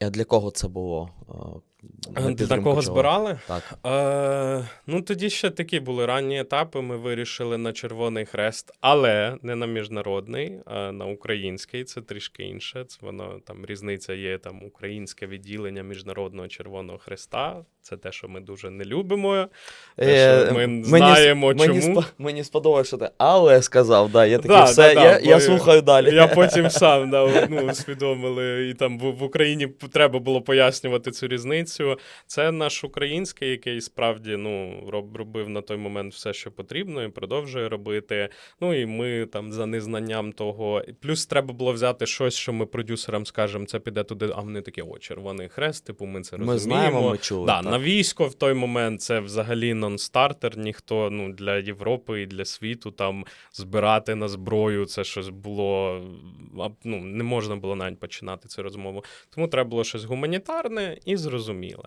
Для кого це було? Е, На кого збирали? Так. Е, ну, тоді ще такі були ранні етапи. Ми вирішили на Червоний Хрест, але не на міжнародний, а на український. Це трішки інше. Це воно там різниця є там українське відділення Міжнародного Червоного Хреста. Це те, що ми дуже не любимо. Те, що ми мені, знаємо, мені, чому. мені сподобалося, що ти але сказав, да, я такий, Да, все, да, да, я, бо я слухаю далі. Я потім сам да, ну, усвідомили, і там в, в Україні треба було пояснювати цю різницю. Це наш український, який справді ну, робив на той момент все, що потрібно, і продовжує робити. Ну і ми там за незнанням того. Плюс треба було взяти щось, що ми продюсерам скажемо, це піде туди, а вони такі, о, червоний хрест, типу, ми це Ми розуміємо. знаємо, ми чули. Да, так. на військо в той момент це взагалі нон-стартер. Ніхто ну, для Європи і для світу там збирати на зброю. Це щось було. Ну, не можна було навіть починати цю розмову. Тому треба було щось гуманітарне і зрозуміле.